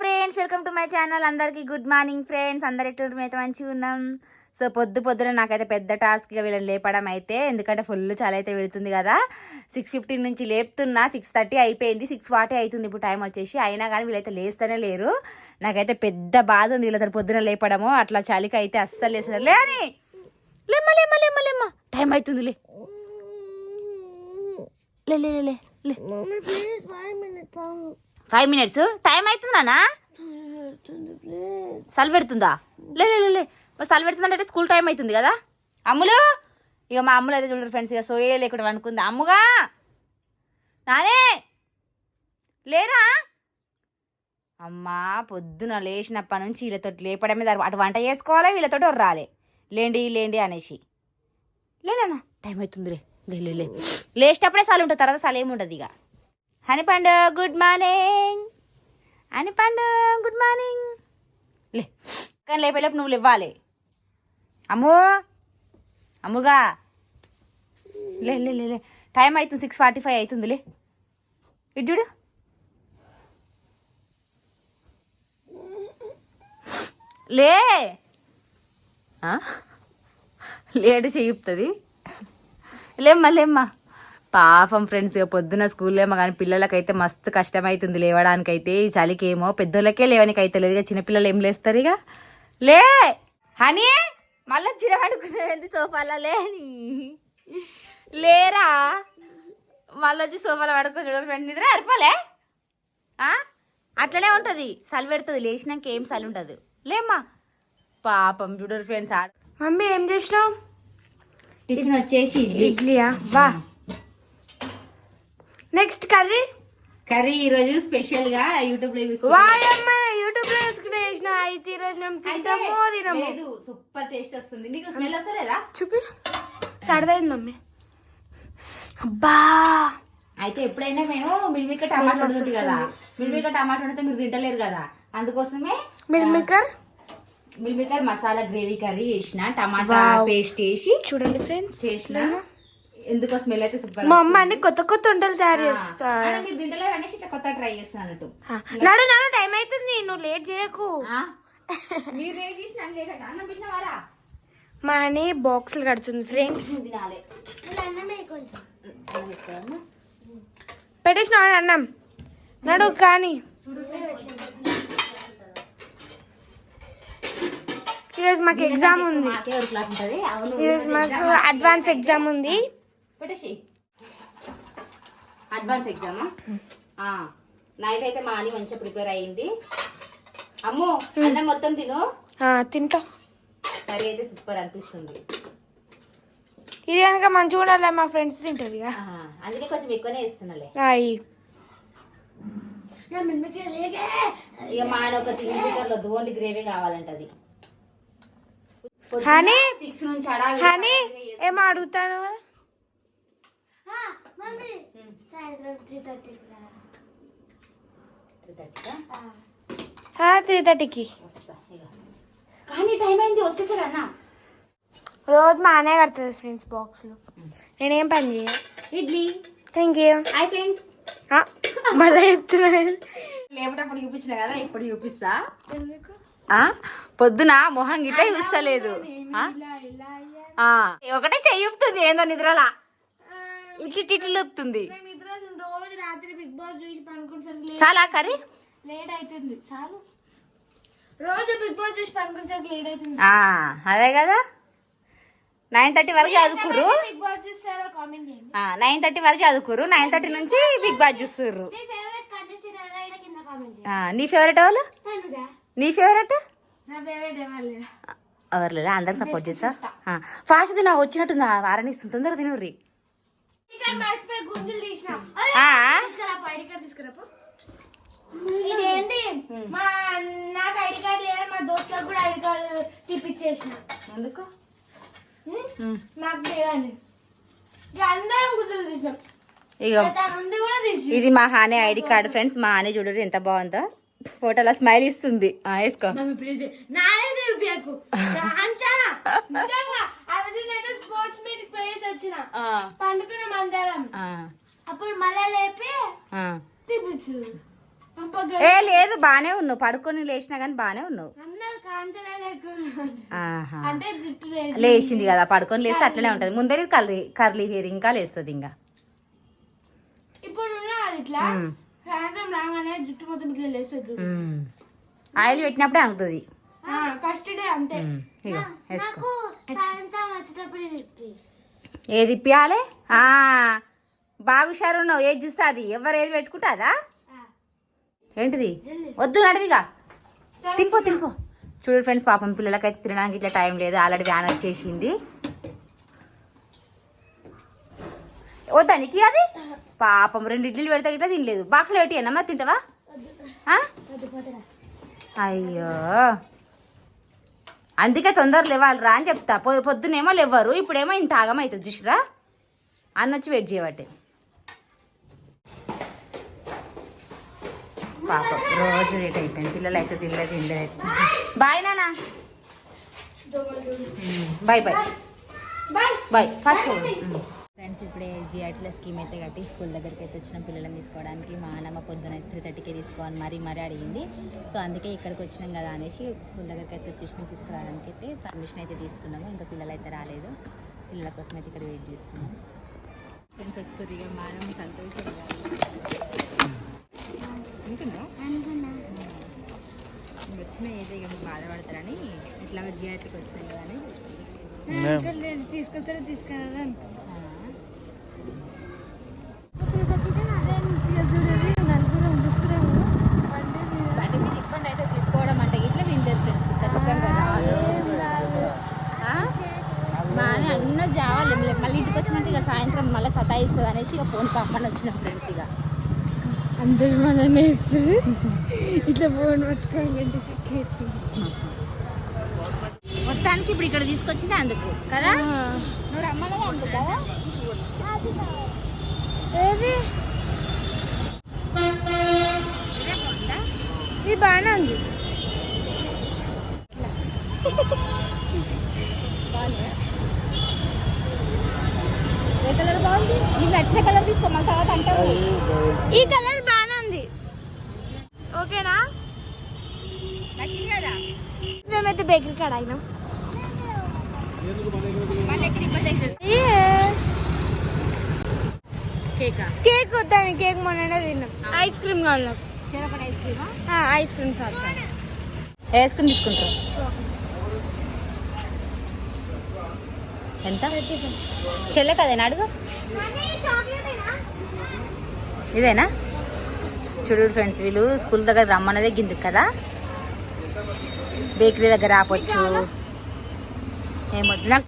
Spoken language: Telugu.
Friends welcome to my channel. అందరికీ గుడ్ మార్నింగ్ ఫ్రెండ్స్. అందరు ఎట్లా అయితే మంచిగా ఉన్నాం. సో పొద్దు పొద్దున నాకైతే పెద్ద టాస్క్గా వీళ్ళని లేపడం అయితే ఎందుకంటే ఫుల్ చాలా అయితే పెడుతుంది కదా. సిక్స్ ఫిఫ్టీన్ నుంచి లేపుతున్నా సిక్స్ థర్టీ అయిపోయింది సిక్స్ ఫార్టీ అవుతుంది ఇప్పుడు టైం వచ్చేసి. అయినా కానీ వీళ్ళైతే లేస్తూనే లేరు. నాకైతే పెద్ద బాధ ఉంది వీళ్ళతో పొద్దున లేపడము. అట్లా చలికి అయితే అస్సలు లేస్తారు లే అని! లేమ్మ లేమ్మ లేమ్మ లేమ్మ! టైం అవుతుంది లే. లే లే లే, ఫైవ్ మినిట్స్ టైం అవుతుందానా Please. పెడుతుందా? లే లే మరి పెడుతుందంటే స్కూల్ టైం అవుతుంది కదా? అమ్ములు? ఇక మా అమ్ములు అయితే చూడరు ఫ్రెండ్స్ ఇక సోయే లేకుండా అనుకుంది అమ్ముగా? నానే? లేరా? అమ్మా పొద్దున లేచినప్పటి నుంచి వీళ్ళతో లేపడం మీద అటు వంట చేసుకోవాలి వీళ్ళతో రాలే. లేండి లేండి అనేసి. లేనా టైం అవుతుందిలే. లే లే లేచేటప్పుడే సాలు ఉంటుంది తర్వాత సాలు ఏముండదు ఇక హనిపండు గుడ్ మార్నింగ్. హనిపండు గుడ్ మార్నింగ్. లే కానీ లేపేలేపు నువ్వు ఇవ్వాలి అమ్ము అమ్ముగా. లే లే లే లే. టైం అవుతుంది సిక్స్ ఫార్టీ ఫైవ్ అవుతుంది లే. ఇటు చూడు. లే. లేట్ లేడు లేమ్మా లేమ్మా. పాపం ఫ్రెండ్స్ ఇక పొద్దున స్కూల్లో ఏమో కానీ పిల్లలకైతే మస్తు కష్టమవుతుంది లేవడానికైతే. ఈ చలికి ఏమో పెద్దోళ్ళకే లేవనికి అయితే లేదు ఇక చిన్నపిల్లలు ఏం లేస్తారు ఇక లే! హనీ! మళ్ళీ చిరపడుకునేది సోఫాలో? లేని లేరా? మళ్ళీ వచ్చి సోఫాలో పడుకొని చూడరు ఫ్రెండ్ నిద్ర అరిపోలే ఆ? అట్లనే ఉంటుంది. చలి పెడుతుంది లేచినాక ఏం చలి ఉండదు. లేమ్మా! పాపం చూడరు ఫ్రెండ్స్ ఆడ మమ్మీ ఏం చేసినావు? టిఫిన్ వచ్చేసి ఇడ్లీయా? వా! నెక్స్ట్ కర్రీ కర్రీ ఈరోజు స్పెషల్గా యూట్యూబ్లో వాయమ్మ యూట్యూబ్లో వేసుకుని వేసిన అయితే ఈరోజు మేము తింటామో తినము. లేదు సూపర్ టేస్ట్ వస్తుంది. నీకు స్మెల్ వస్తలేదా? చూపి. సరదైంది మమ్మీ. అబ్బా. అయితే ఎప్పుడైనా మేము మిల్మిక టమాటా వండుతుంది కదా మిల్మిక టమాటా వండితే మీరు తింటలేరు కదా. అందుకోసమే meal maker meal maker masala gravy curry చేసిన టమాటా పేస్ట్ వేసి చూడండి ఫ్రెండ్స్ చేసిన. ఎందుకో స్మెల్ అయితే సూపర్ మా అమ్మ అన్ని కొత్త కొత్త వంటలు తయారు చేస్తా. మీరు తింటలేరు అనేసి ఇట్లా కొత్త ట్రై చేస్తున్నాను అన్నట్టు నాడు నాడు టైం అవుతుంది నువ్వు లేట్ చేయకు? మీరు ఏం చేసిన అని చేయకుండా అన్నం తిన్నవారా మా అని బాక్సులు కడుతుంది ఫ్రెండ్స్? పెట్టేసిన అన్నం. నడు కానీ. ఈరోజు మాకు ఎగ్జామ్ ఉంది. మాకే ఒక క్లాస్ ఉంటుంది. అవును ఈరోజు మాకు అడ్వాన్స్ ఎగ్జామ్ ఉంది. పెట్టేసి అడ్వాన్స్ ఎగ్జామా నైట్ అయితే మా అని మంచిగా ప్రిపేర్ అయ్యింది అమ్ము అన్నం మొత్తం తిను. ఆ, తింటా. కర్రీ అయితే సూపర్ అనిపిస్తుంది. ఇది కనుక మంచిగా ఉండాలి మా ఫ్రెండ్స్ ఆ, అందుకే కొంచెం ఎక్కువనే ఇస్తున్నాలే ఇక మా ఆయన ఒక త్రీ లో ఓన్లీ గ్రేవీ కావాలంటది. హనీ? సిక్స్ నుంచి అడా హనీ? ఏమో అడుగుతాను కదా త్రీ థర్టీకి కానీ టైం అయింది వచ్చేసారు అన్న. రోజు మా అన్నయ్య కడుతుంది ఫ్రెండ్స్ బాక్స్లు. నేనేం పని చేయ idli. Thank you. Hi friends. మళ్ళీ చెప్తున్నాను లేపటప్పుడు చూపించిన కదా ఇప్పుడు చూపిస్తా. ఆ పొద్దున మొహం గిట్ల చూస్తలేదు. ఆ? ఆ, ఒకటే చెయ్యుపుతుంది ఏందో నిద్రలా. ఇట్లు ఇట్లు రాత్రి బిగ్ బాస్ చూసి పనుకునేసరికి చాలా కర్రీ? లేట్ అవుతుంది చాలు. రోజు బిగ్ బాస్ చూసి పనుకునేసరికి లేట్ అవుతుంది అదే కదా. నైన్ థర్టీ వరకు చదువుకురు బిగ్ బాస్ చూస్తారో కామెంట్ చేయండి. నైన్ థర్టీ వరకు చదువుకురు నైన్ థర్టీ నుంచి బిగ్ బాస్ చూస్తుర్రు. నీ ఫేవరెట్ ఎవరు? నీ ఫేవరెట్ నా ఫేవరెట్ ఎవరు లేదా? ఎవరు లేదా? అందరికి సపోర్ట్ చేస్తా. ఫాస్ట్ తిన్నా వచ్చినట్టుంది. వారాన్ని ఇస్తుంది తొందరగా తినర్రి. ఇదేంటి? మా నాకు ఐడి కార్డ్ లేదా మా దోస్తులకు కూడా ఐడి కార్డు తీపిచ్చేసిన. ఎందుకు? ఉం? నాకు లేదండి. ఇక అందరం గుంజులు తీసినాం. ఇక తన నుండి కూడా తీసి. ఇది మా హానే ఐడి కార్డ్ ఫ్రెండ్స్. మా హానే చూడరు ఎంత బాగుందో. ఫోటోలో స్మైల్ ఇస్తుంది. వేసుకో. మమ్మీ అప్పుడు మళ్ళా లేపి ఏ లేదు బానే ఉన్నావు. పడుకొని లేచినా కానీ బానే ఉన్నావు. అంటే లేచింది. కదా పడుకొని లేస్తే అట్లనే ఉంటది. ముందే కర్లీ కర్లీ హెయిర్ ఇంకా లేస్తుంది ఇంకా. ఇప్పుడు ఇట్లా. సాయంత్రం రాగానే జుట్టు మొత్తం ఇట్లా లేస్తుంది. ఆయిల్ పెట్టినప్పుడే అంగుతుంది ఫస్ట్ డే అంతే. సాయంత్రం వచ్చేటప్పుడు ఏది ఇప్పియాలి బాగా హుషారు ఉన్నావు ఏది చూస్తే అది ఎవరు ఏది పెట్టుకుంటాదా? ఏంటిది? వద్దు నడివిగా. తినిపో తినిపో. చూడు ఫ్రెండ్స్ పాపం పిల్లలకైతే తినడానికి ఇట్లా టైం లేదు. ఆల్రెడీ వ్యాన్ వచ్చేసింది. వద్దా నీకు అది? పాపం రెండు ఇడ్లీలు పెడితే ఇట్లా తినలేదు. బాక్స్లో పెట్టి అన్నమ్మా తింటావా? అయ్యో. అందుకే తొందర లేవాలి రా అని చెప్తా. పొ పొద్దునేమో లేవ్వరు ఇప్పుడేమో ఇంత ఆగమవుతుంది చూసిరా? అన్న వచ్చి వెయిట్ చేయబట్టే. పాపం రోజు లేట్ అయిపోయింది. పిల్లలు అయితే తినలేదు తినలేదు బాయ్ నానా bye bye bye bye first ఇప్పుడే జిఆర్టీల స్కీమ్ అయితే కట్టి స్కూల్ దగ్గరికి అయితే వచ్చిన పిల్లలను తీసుకోవడానికి. మా అన్నమ్మ పొద్దున త్రీ థర్టీకే తీసుకోవాలి మరీ మరీ అడిగింది. సో అందుకే ఇక్కడికి వచ్చినాం కదా అనేసి స్కూల్ దగ్గరికి అయితే వచ్చేసిన తీసుకురావడానికి అయితే పర్మిషన్ అయితే తీసుకున్నాము. ఇంకా పిల్లలు అయితే రాలేదు. పిల్లల కోసం అయితే ఇక్కడ వెయిట్ చేస్తున్నాం. ఫ్రెండ్స్ వస్తుంది ఇక సంతోషంగా వచ్చిన ఏదో ఇక మీరు బాధపడతారని ఇట్లా జిఆర్టీకి వచ్చినాం కదా అని తీసుకొస్తారో తీసుకురా ఆ. బండి మీద ఇబ్బంది అయితే తీసుకోవడం అంటే ఇట్లా వినలేదు ఫ్రెండ్స్ ఖచ్చితంగా రాదు. ఆ? బాగానే అన్న జావాలి మళ్ళీ ఇంటికి వచ్చినాక ఇక సాయంత్రం మళ్ళీ సతాయిస్తుంది అనేసి ఇక ఫోన్ పంపని వచ్చిన ఫ్రెండ్స్ ఇక. అందరు మననే ఇస్తుంది ఇట్లా ఫోన్ పట్టుకోవాలంటే సిక్కేస్తుంది మొత్తానికి ఇప్పుడు ఇక్కడ తీసుకొచ్చింది అందుకు కదా? నువ్వు రమ్మన్నది అందుకు కదా ఏది ఇదే బాగుందా? ఇది బాగానే ఉంది ఏ కలర్ బాగుంది నీకు నచ్చిన కలర్ తీసుకో మళ్ళీ తర్వాత అంటావు. ఈ కలర్ బాగానే ఉంది. ఓకేనా? నచ్చింది కదా? మేమైతే బేకరీ కాడ అయినాం కేకా కేక్ వద్దాని కేక్ మొన్ననే తిన్నాం. ఐస్ క్రీమ్ కావాలి నాకు. ఐస్ క్రీమా ఆ, ice cream sir ice cream తీసుకుంటారు ఎంత? చెల్లె కదేనా అడుగు. ఇదేనా? చూడు ఫ్రెండ్స్ వీళ్ళు స్కూల్ దగ్గర రమ్మన్నదే గిందుకు కదా? బేకరీ దగ్గర ఆపొచ్చు ఏమొద్దు? నాకు